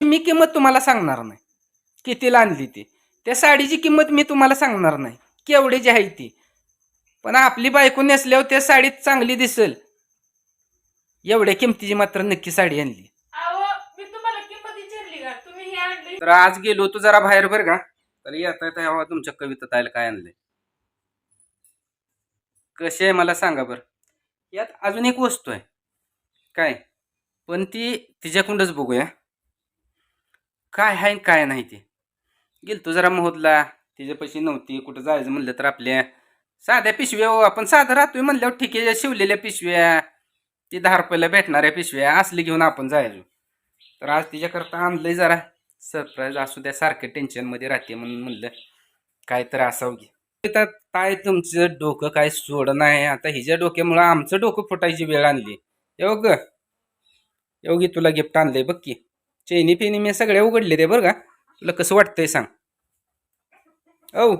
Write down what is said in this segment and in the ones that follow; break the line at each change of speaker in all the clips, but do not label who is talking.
मी किंमत तुम्हाला सांगणार नाही. कितीला आणली ती? त्या साडीची किंमत मी तुम्हाला सांगणार नाही. केवढीची आहे ती. पण आपली बायको नेसल्यावर त्या साडीत चांगली दिसेल. एवढ्या किमतीची मात्र नक्की साडी आणली.
अहो मी तुम्हाला किंमत विचारली का? तुम्ही हे आणले?
तर आज गेलो होतो जरा बाहेर बरं का. तर येता येता ह्या तुमच्या कवितेत आयला काय आणलंय. कसे आहे मला सांगा बरं. यात अजून एक वस्तू आहे. काय? पण ती तिच्याकडूनच बघूया. काय आहे काय नाही ते. गेलतो जरा मोहदला. तिच्यापाशी नव्हती. कुठं जायचं म्हणलं तर आपल्या साध्या पिशव्या हो. आपण साधं राहतोय म्हणल्यावर ठीक आहे. शिवलेल्या पिशव्या. ती दहा रुपयाला भेटणाऱ्या पिशव्या. असली घेऊन आपण जायचो. तर आज तिच्याकरता आणलंय जरा. सरप्राईज असू द्या. सारखं टेन्शनमध्ये राहते म्हणून म्हणलं. काय तर असावं घे तर काय तुमचं डोकं काय सोड नाही. आता हिच्या डोक्यामुळं आमचं डोकं फुटायची वेळ आणली. एव ग. योगी तुला गिफ्ट आणलंय बघ की. चैनी पिनी मी सगळ्या उघडले रे बरं का. तुला कसं वाटतंय सांग. औ.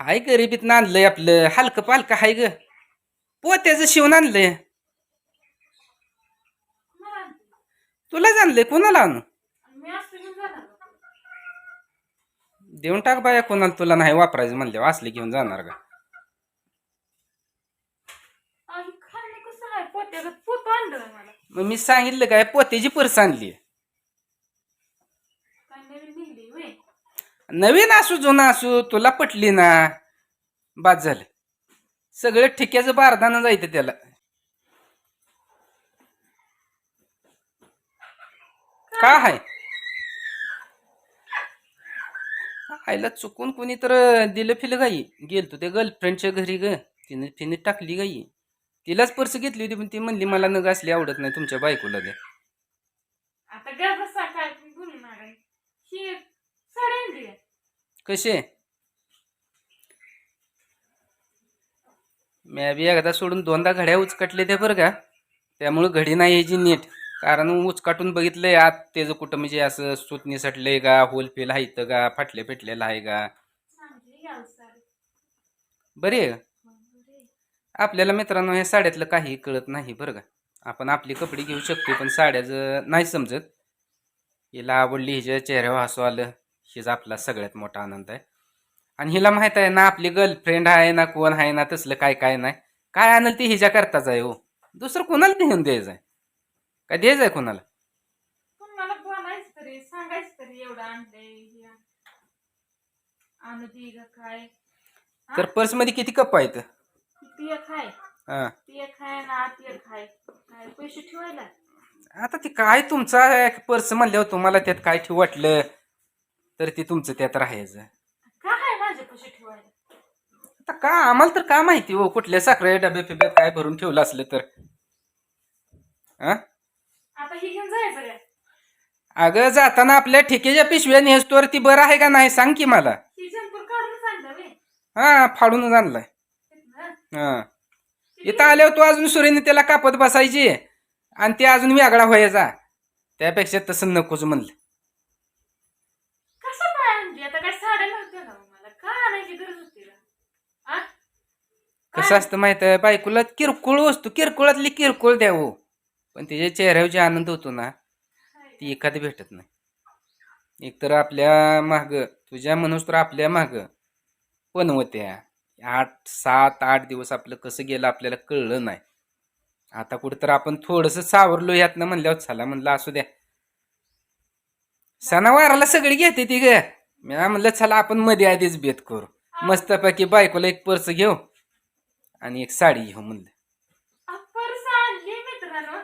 हाय गरिबीतनं आणलंय आपलं. हलकं पालकं हाय ग. पोत्याचं शिवून आणलंय. तुलाच आणलंय कोणाला आणू? देऊन टाक बाया कोणाला तुला नाही वापरायचं म्हणले असले घेऊन जाणार का
अहो, हे खाल्लं कसं आहे आणलं मला.
मग मी सांगितलं काय पोत्याची पर्स आणली.
काय नवीन निघली होय
नवीन असू जुना असू तुला पटली ना. बाद झालं. सगळं ठिक्याचं बारदानं जायचं त्याला. का आहे आईला चुकून कोणी तर दिलं फिलं गाई. गेलतो त्या गर्लफ्रेंडच्या घरी ग. तिने तिने टाकली गाई. तिलाच पर्स घेतली होती पण ती म्हणली मला नग असली आवडत नाही तुमच्या बायकोला द्या
आता गा बसा काय तुम्ही बोलू नका. ही साडी आणली आहे.
कसे मी बी एकदा सोडून दोनदा घड्या उचकटले ते बरं का. त्यामुळं घडी नाही यायची नीट. कारण उचकाटून बघितलंय आत त्याचं कुठं म्हणजे असं सूत निसटलंय का होल फेल आहेत का फाटले फेटलेलं आहे का?
चांगली घ्याल साडी
बरे आहे का? आपल्याला मित्रांनो हे साड्यातलं काही कळत नाही बरं का. आपण आपली कपडे घेऊ शकतो पण साड्याचं नाही समजत. हिला आवडली हिच्या चेहऱ्यावर हसू आलं. हिचा आपला सगळ्यात मोठा आनंद आहे. आणि हिला माहीत आहे ना आपली गर्लफ्रेंड आहे ना कोण आहे ना तसलं काय काय नाही. काय आणल ती हिच्या करताच आहे हो. दुसरं कोणाला घेऊन द्यायचं आहे? काय द्यायचं आहे कोणाला?
तर
पर्समध्ये किती कप आहेत?
ती एक आहे
हां.
ती एक आहे ना ती एक आहे काय पैसे ठेवायला?
आता ते काय तुमचा पर्स म्हणल्यावर तुम्हाला त्यात काय ठेव वाटलं? तर ते तुमचं त्यात राहायचं.
काय आहे माझे पैसे ठेवायला?
आता का? आम्हाला तर का माहिती हो? कुठल्या साखरे डबे फिब्यात काय भरून ठेवलं असलं तर. हा
आता ही घेऊन जायचं काय?
अगं जाताना आपल्या ठेकेच्या पिशव्या नेसतोवर ती बरं आहे का नाही? सांग की मला.
ही जंपूर काढून
हा फाडूनच आणलाय. हा. इथं आल्यावर तू अजून सुरेने त्याला कापत बसायची आणि ते अजून वेगळा व्हायचा त्यापेक्षा तसं नकोच म्हणलं.
कसं काय आणली? आता काय साड्या नव्हत्या ना हो मला? काय आणायची गरज होती का आ?
कसं असतं माहीत आहे? बायकोला किरकोळ वस्तू किरकोळातली किरकोळ द्यावं पण त्याच्या चेहऱ्यावर जे आनंद होतो ना? ती एखादी भेटत नाही. एकतर आपल्या माग तुझ्या म्हणूस तर आपल्या माग पनवत्या आठ सात आठ दिवस आपलं कसं गेलं आपल्याला कळलं नाही. आता कुठं तर आपण थोडंसं सावरलो यातनं म्हणल्यावर चला म्हणलं असू द्या. सणावाराला सगळी घेते ती ग. मी म्हणलं चला आपण मध्ये आधीच बेत करू. मस्तपैकी बायकोला एक पर्स घेऊ आणि एक साडी घेऊ म्हणलं.
पर्स आणली मित्रांनो.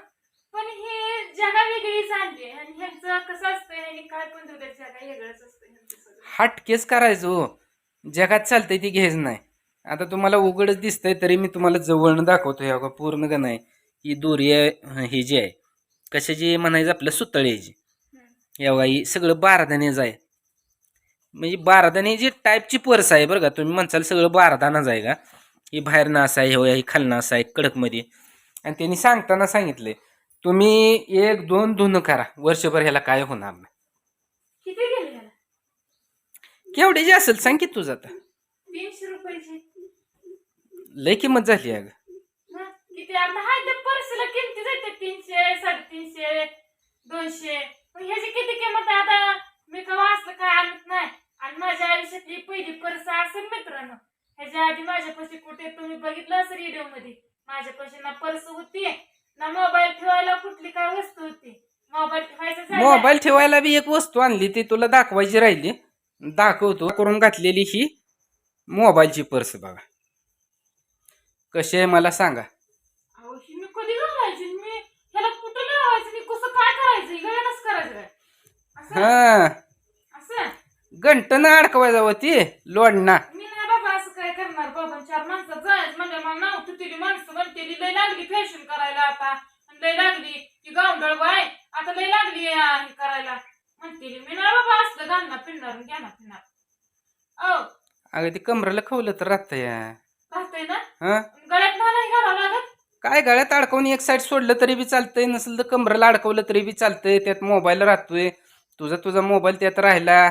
पण हे जगा वेगळीच आणली आणि ह्यांचं कसं असतं ह्यांनी काय पण देऊ द्या जगा वेगळंच असतं ह्यांचं सगळं.
हटकेच करायचं हो. जगात चालतंय ती घ्यायच नाही. आता तुम्हाला उघडच दिसतंय तरी मी तुम्हाला जवळनं दाखवतो ह्या पूर्ण का नाही? ही दोरी आहे ही जी आहे. कशाची म्हणायचं? आपलं सुतळेची
हम्म.
या ही सगळं बारादानेच आहे. म्हणजे बारादाने जी टाईपची पर्स आहे बरं का तुम्ही म्हणसाल सगळं बारादानाच आहे का? ही बाहेर नास आहे हो ही खालना असं आहे कडकमध्ये. आणि त्यांनी सांगताना सांगितले तुम्ही एक दोन धुणं करा वर्षभर ह्याला काय होणार नाही. केवढी जी असेल सांग की तुझं आता. लय किंमत झाली अगं.
हं? किती? आता हाय त्या पर्सला किमती जाते तीनशे साडेतीनशे दोनशे. पण ह्याची किती किंमत आहे आता? मी कवा काय आणत नाही. आणि माझ्या आयुष्यातली पहिली पर्स असेल मित्रांनो. ह्याच्या आधी माझ्यापाशी कुठे तुम्ही बघितलं असेल व्हिडिओमध्ये माझ्यापाशी ना पर्स होती ना मोबाईल ठेवायला कुठली काय वस्तू होती. मोबाईल ठेवायचं झालं.
मोबाईल ठेवायला बी एक वस्तू आणली ती तुला दाखवायची राहिली. दाखवतो करून घातलेली ही मोबाईलची पर्स बघा. कशी आहे मला सांगा.
अहो, ही मी कधी घालायची? मी ह्याला कुठं लावायचं? मी कसं काय करायचं? ही गळ्यातच करायचं काय असं?
हा.
असं?
गंटन अडकवायचा होती लोडना
मी नाही बाबा असं काय करणार. बाबा चार माणसं जायच म्हणजे मला नाव तुटेली माणसं म्हणतेली लय लागली फॅशन करायला आता. आणि लय लागली ती गावडळ बाय. आता लय लागली हे करायला. म्हणतेली मी नाही बाबा असलं घालणार फिरणार आणि घेणार फिरणार ओ
अगं ते कमरेला खवलं तर राहत या.
राहतंय ना?
हा?
गळ्यात नाही घालावं लागत
काय गळ्यात अडकवून एक साईड सोडलं तरी बी चालतंय नसेल तर कमरेला अडकवलं तरी बी चालतंय त्यात मोबाईल राहतोय. तुझा तुझा मोबाईल त्यात राहिला.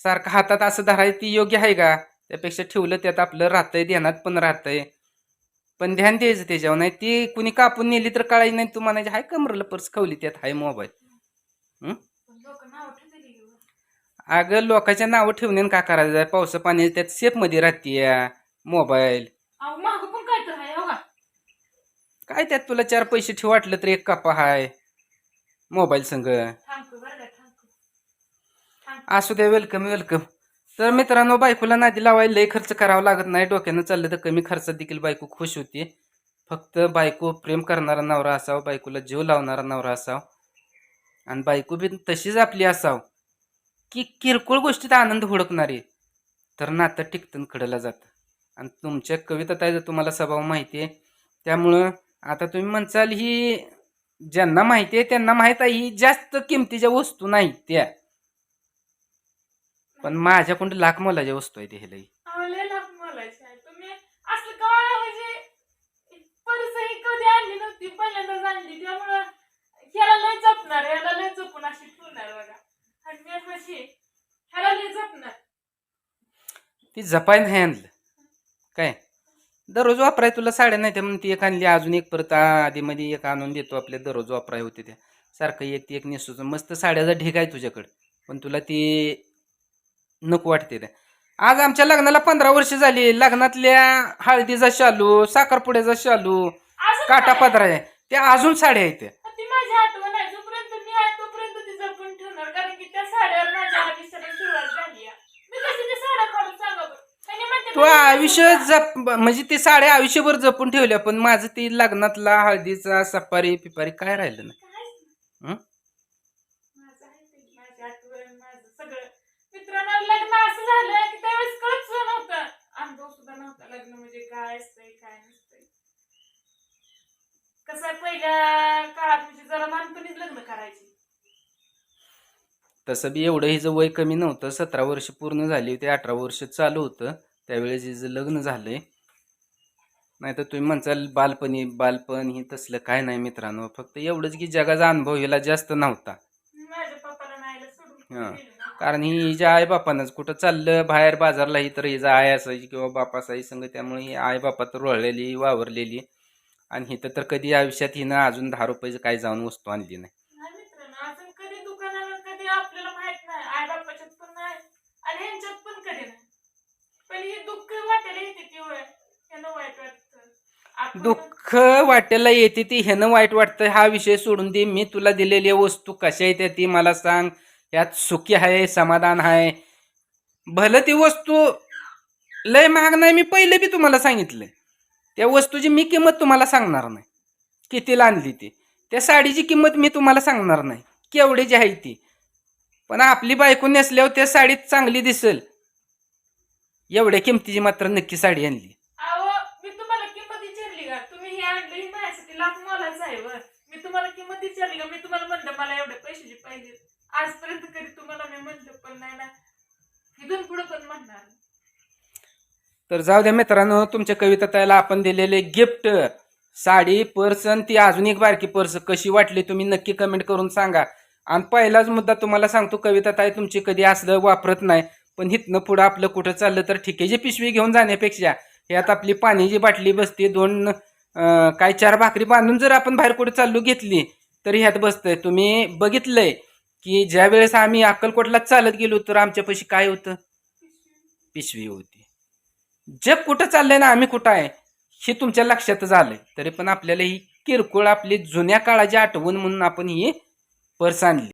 सारखा हातात असं धराय ती योग्य आहे का? त्यापेक्षा ठेवलं त्यात आपलं राहतंय ध्यानात पण राहतंय. पण ध्यान द्यायचं त्याच्यावर नाही ती कुणी कापून नेली तर कळायची नाही. तू म्हणायची हाय कमरेला पर्स खवली त्यात. हाय मोबाईल.
पण लोक नाव ठेवलेली
अगं लोकांच्या नावं ठेवण्यानं का करायचं? आहे पावसा पाणी त्यात सेफमध्ये राहते मोबाईल.
अहो माग पण काय तर आहे का
काय त्यात तुला चार पैसे ठेव वाटलं तर एक कापा हाय. मोबाईल संग.
थांबतो बरं का थांबतो थांबतो
असू द्या वेलकम वेलकम तर मित्रांनो बायकोला नादी लावायला लय खर्च करावा लागत नाही. डोक्यानं चाललं तर कमी खर्चात देखील बायको खुश होते. फक्त बायको प्रेम करणारा नवरा असावा बायकोला जीव लावणारा नवरा असावा. आणि बायको बी तशीच आपली असाव. की किरकोळ गोष्टीत आनंद हुडकणारी. तर नातं टिकतन कडला जातं. आणि तुमच्या कविता ताईचा तुम्हाला स्वभाव माहिती आहे त्यामुळं आता तुम्ही म्हणसाल ही ज्यांना माहिती आहे त्यांना माहीत आहे ही जास्त किमतीच्या वस्तू नाहीत त्या. पण माझ्याकडून लाख मोलाच्या वस्तू आहे ते लई
म्हणजे
ती जपाय नाही आणलं काय? दररोज वापराय तुला साड्या नाही त्या म्हणून ती एक आणली अजून एक परत आधीमध्ये एक आणून देतो आपल्या दररोज वापराय होते त्या. सारखं एक ती एक नेसूचं मस्त साड्याचा ढेक आहे तुझ्याकडं पण तुला ती नको वाटते त्या. आज आमच्या लग्नाला पंधरा वर्ष झाली लग्नातल्या हळदीचा शालू साखरपुड्याचा शालू काटा? पदरा आहे त्या अजून साड्या आहेत त्या
ती माझी आठवण आहे जोपर्यंत मी आहे तोपर्यंत ती जपून ठेवणार कारण की त्या साड्यावर माझ्या आयुष्याला सुरुवात झाली आहे. मी कशी ती साड्या काढून सांगा बरं त्यांनी म्हणते
तू आयुष्य जप म्हणजे ते साड्या आयुष्यभर जपून ठेवल्या पण माझं ती लग्नातला हळदीचा सफारी पिपारी काय राहिलं ना हं?
माझं आहे ते, माझी आठवण, माझं सगळं. मित्रांनो, लग्न असं झालं की त्यावेळेस कळत सुद्धा नव्हतं. अनुभव सुद्धा नव्हता लग्न म्हणजे काय असतंय, काय नसतंय. कसं आहे, पहिल्या काळात म्हणजे जरा लहानपणीच लग्न करायची.
तसं बी एवढं हिचं वय कमी नव्हतं सतरा वर्ष पूर्ण झाली होती अठरा वर्ष चालू होतं त्यावेळेस हिचं लग्न झालंय नाही तर तुम्ही म्हणसाल बालपणी बालपण ही तसलं काय नाही मित्रांनो फक्त एवढंच की जगाचा अनुभव हिला जास्त नव्हता. हं. कारण ही हिच्या आई बापानंच कुठं चाललं बाहेर बाजारला ही तर हिचा आई असायची किंवा बाप असायची संग त्यामुळे ही आई बापात रोळलेली वावरलेली. आणि हिथं तर कधी आयुष्यात हिनं अजून दहा रुपयाचं काय जाऊन वस्तू आणली नाही.
पण हे दुःख वाटायला येते वाईट वाटतं.
दुःख येते ती ह्यानं वाईट वाटतं. हा विषय सोडून दे. मी तुला दिलेली वस्तू कशा येते ती मला सांग. यात सुखी आहे समाधान आहे. भलं ती वस्तू लय महाग नाही. मी पहिले बी तुम्हाला सांगितलंय. त्या वस्तूची मी किंमत तुम्हाला सांगणार नाही. कितीला आणली ती? त्या साडीची किंमत मी तुम्हाला सांगणार नाही. केवढीची आहे ती? पण आपली बायको नेसल्यावर त्या साडीत चांगली दिसेल. एवढ्या किमतीची मात्र नक्की साडी आणली.
अहो मी तुम्हाला किंमत विचारली का? तुम्ही हे आणलं ही माझ्यासाठी लाख मोलाच आहे वर मी तुम्हाला किंमत विचारली का? मी तुम्हाला म्हणलं मला एवढ्या पैशाची पाहिजे. आजपर्यंत कधी तुम्हाला मी म्हणलं पण नाही ना. इथून पुढे पण म्हणणार नाही.
तर जाऊ द्या मित्रांनो तुमच्या कविता ताईला आपण दिलेले गिफ्ट साडी पर्स आणि ती अजून एक बारकी पर्स. कशी वाटली तुम्ही नक्की कमेंट करून सांगा. आणि पहिलाच मुद्दा तुम्हाला सांगतो कविता ताई तुमची कधी असलं वापरत नाही पण हिथनं पुढं आपलं कुठं चाललं तर ठीक आहे. जे पिशवी घेऊन जाण्यापेक्षा ह्यात आपली पाण्याची बाटली बसते दोन काय चार भाकरी बांधून जर आपण बाहेर कुठे चाललो घेतली तर ह्यात बसतंय. तुम्ही बघितलंय की ज्या वेळेस आम्ही अक्कलकोटला चालत गेलो तर आमच्यापाशी काय होतं? पिशवी होती. जग कुठं चाललंय ना आम्ही कुठं आहे हे तुमच्या लक्षात झालंय तरी पण आपल्याला ही किरकोळ आपली जुन्या काळाची आठवण म्हणून आपण ही पर्स आणली.